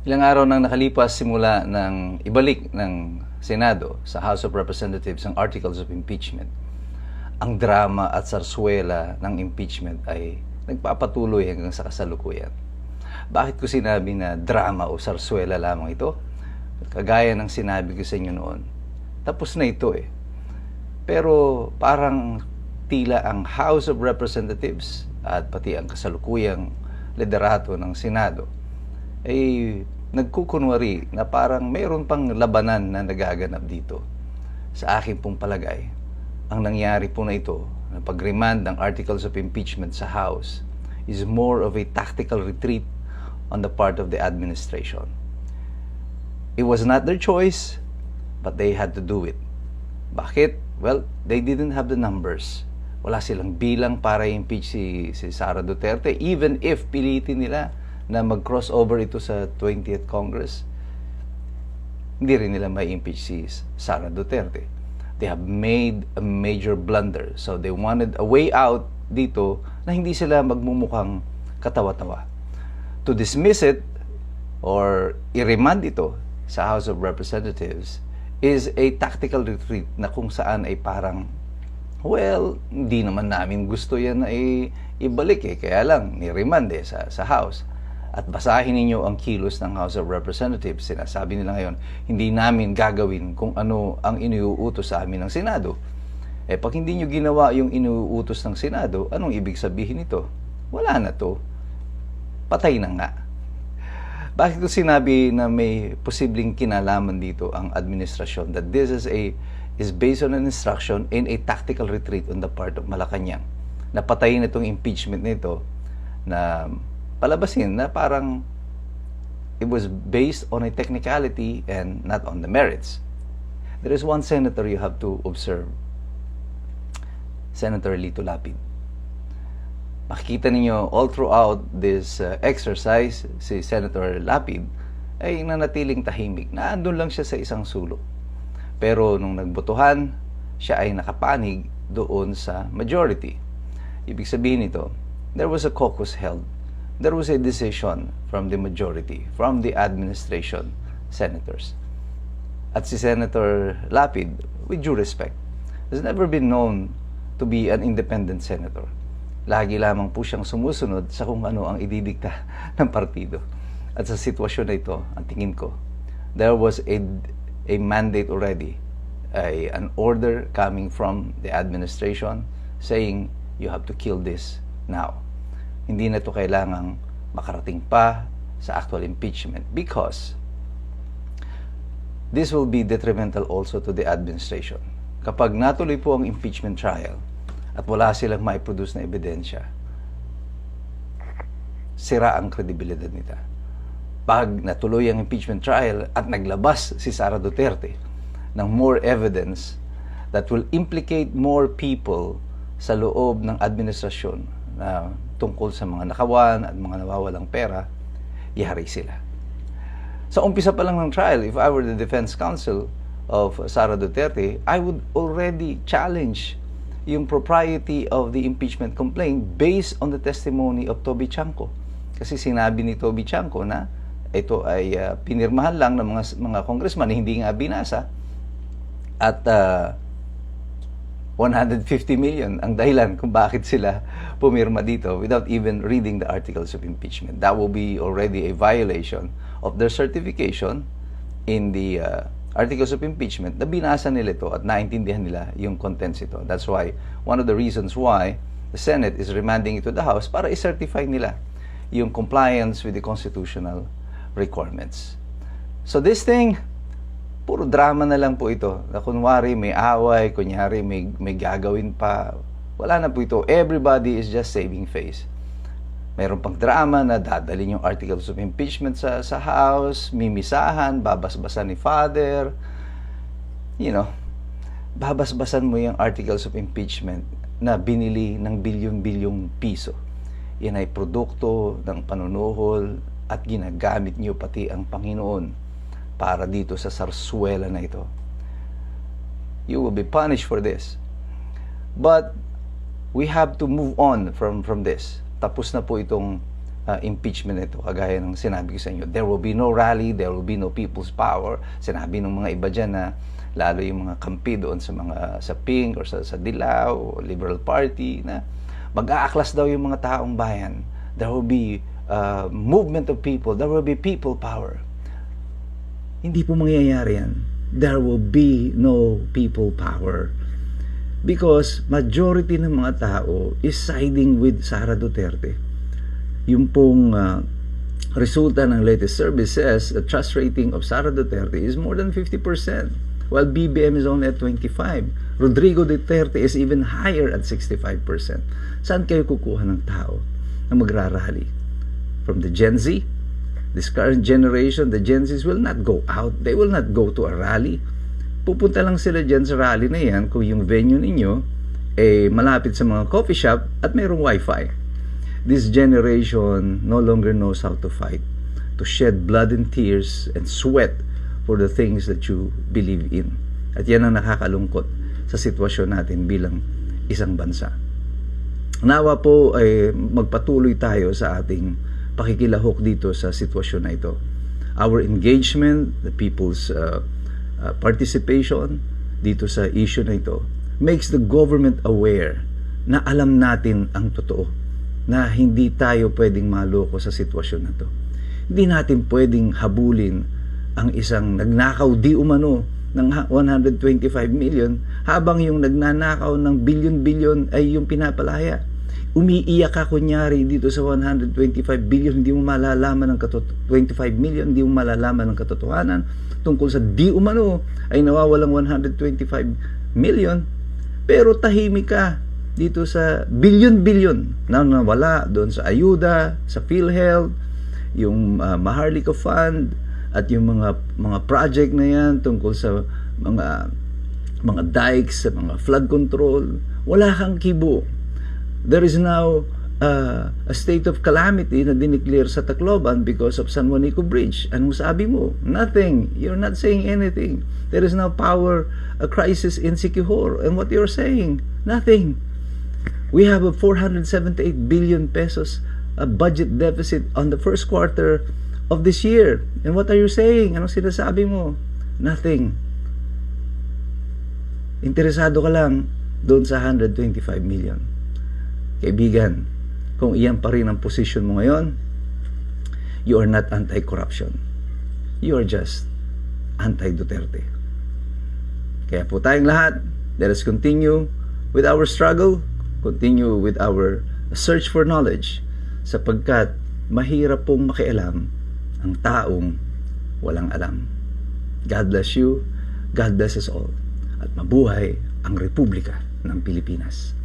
Ilang araw nang nakalipas simula ng ibalik ng Senado sa House of Representatives ang Articles of Impeachment, ang drama at sarsuela ng impeachment ay nagpapatuloy hanggang sa kasalukuyan. Bakit ko sinabi na drama o sarsuela lamang ito? Kagaya ng sinabi ko sa inyo noon, tapos na ito eh. Pero parang tila ang House of Representatives at pati ang kasalukuyang liderato ng Senado ay nagkukunwari na parang mayroon pang labanan na nagaganap dito. Sa akin pong palagay, ang nangyari po na ito, na pag-remand ng Articles of Impeachment sa House, is more of a tactical retreat on the part of the administration. It was not their choice, but they had to do it. Bakit? Well, they didn't have the numbers. Wala silang bilang para impeach si, si Sara Duterte, even if pilitin nila na mag-crossover ito sa 20th Congress, hindi rin nila may impeach si Sara Duterte. They have made a major blunder. So they wanted a way out dito na hindi sila magmumukhang katawa-tawa. To dismiss it or i-remand ito sa House of Representatives is a tactical retreat na kung saan ay parang well, hindi naman namin gusto yan ay ibalik eh. Kaya lang, ni-remand eh sa, sa House. At basahin ninyo ang kilos ng House of Representatives. Sinasabi nila ngayon, hindi namin gagawin kung ano ang iniuutos sa amin ng Senado. Eh, pag hindi nyo ginawa yung iniuutos ng Senado, anong ibig sabihin nito? Wala na to. Patay na nga. Bakit ko sinabi na may posibleng kinalaman dito ang administrasyon that this is a is based on an instruction in a tactical retreat on the part of Malacanang. Napatayin itong impeachment nito na palabasin na parang it was based on a technicality and not on the merits. There is one senator you have to observe. Senator Lito Lapid. Makikita ninyo all throughout this uh, exercise, si Senator Lapid ay nanatiling tahimik. Naandun lang siya sa isang sulok. Pero nung nagbotohan, siya ay nakapanig doon sa majority. Ibig sabihin nito, there was a caucus held. There was a decision from the majority, from the administration, senators. At si Senator Lapid, with due respect, has never been known to be an independent senator. Lagi lamang po siyang sumusunod sa kung ano ang ididikta ng partido. At sa sitwasyon na ito, ang tingin ko, there was a, a mandate already, a, an order coming from the administration saying, you have to kill this now. Hindi na ito kailangang makarating pa sa actual impeachment because this will be detrimental also to the administration. Kapag natuloy po ang impeachment trial at wala silang mai-produce na ebidensya, sira ang kredibilidad nita. Pag natuloy ang impeachment trial at naglabas si Sara Duterte ng more evidence that will implicate more people sa loob ng administrasyon na tungkol sa mga nakawan at mga nawawalang pera, ihari sila. Sa umpisa pa lang ng trial, if I were the defense counsel of Sara Duterte, I would already challenge yung propriety of the impeachment complaint based on the testimony of Toby Chanko. Kasi sinabi ni Toby Chanko na ito ay uh, pinirmahan lang ng mga mga congressman hindi nga binasa at uh, 150 million ang dahilan kung bakit sila pumirma dito without even reading the articles of impeachment. That will be already a violation of their certification in the uh, articles of impeachment na binasa nila ito at naintindihan nila yung contents ito. That's why, one of the reasons why the Senate is remanding it to the House para i-certify nila yung compliance with the constitutional requirements. So this thing, puro drama na lang po ito. Na kunwari may away, kunyari may, may gagawin pa. Wala na po ito. Everybody is just saving face. Mayroon pang drama na dadalhin yung articles of impeachment sa, sa House, mimisahan, babasbasan ni Father. You know, babasbasan mo yung articles of impeachment na binili ng bilyong-bilyong piso. Yan ay produkto ng panunuhol at ginagamit niyo pati ang Panginoon para dito sa sarsuela na ito. You will be punished for this. But we have to move on from from this. Tapos na po itong uh, impeachment nito, kagaya ng sinabi ko sa inyo. There will be no rally, there will be no people's power. Sinabi ng mga iba dyan na lalo yung mga kampi doon sa mga sa Pink or sa, sa Dilaw, Liberal Party na mag-aaklas daw yung mga taong bayan. There will be uh, movement of people, there will be people power. Hindi po mangyayari yan. There will be no people power. Because majority ng mga tao is siding with Sara Duterte. Yung pong uh, resulta ng latest survey says the trust rating of Sara Duterte is more than 50%, while BBM is only at 25. Rodrigo Duterte is even higher at 65%. Saan kayo kukuha ng tao na magrarally? From the Gen Z? This current generation, the Gen Zs will not go out. They will not go to a rally. Pupunta lang sila dyan sa rally na yan kung yung venue ninyo eh malapit sa mga coffee shop at mayroong wifi. This generation no longer knows how to fight, to shed blood and tears and sweat for the things that you believe in. At yan ang nakakalungkot sa sitwasyon natin bilang isang bansa. Nawa po ay magpatuloy tayo sa ating pakikilahok dito sa sitwasyon na ito. Our engagement, the people's uh, uh, participation dito sa issue na ito makes the government aware na alam natin ang totoo na hindi tayo pwedeng maloko sa sitwasyon na to. Hindi natin pwedeng habulin ang isang nagnakaw di umano ng 125 million habang yung nagnanakaw ng billion-billion ay yung pinapalaya. Umiiyak ka kunyari dito sa 125 billion, hindi mo malalaman ng katot 25 million, hindi mo malalaman ng katotohanan tungkol sa di umano ay nawawalang 125 million pero tahimik ka dito sa billion-billion na nawala doon sa ayuda, sa PhilHealth, yung uh, Maharlika Fund at yung mga mga project na yan tungkol sa mga mga dikes, sa mga flood control, wala kang kibo. There is now uh, a state of calamity na dineclare sa Tacloban because of San Juanico Bridge. Anong sabi mo? Nothing. You're not saying anything. There is now power a crisis in Siquijor. And what you're saying? Nothing. We have a 478 billion pesos a budget deficit on the first quarter of this year. And what are you saying? Anong sinasabi mo? Nothing. Interesado ka lang doon sa 125 million. Kaibigan, kung iyan pa rin ang position mo ngayon, you are not anti-corruption. You are just anti-Duterte. Kaya po tayong lahat, let us continue with our struggle, continue with our search for knowledge, sapagkat mahirap pong makialam ang taong walang alam. God bless you, God bless us all, at mabuhay ang Republika ng Pilipinas.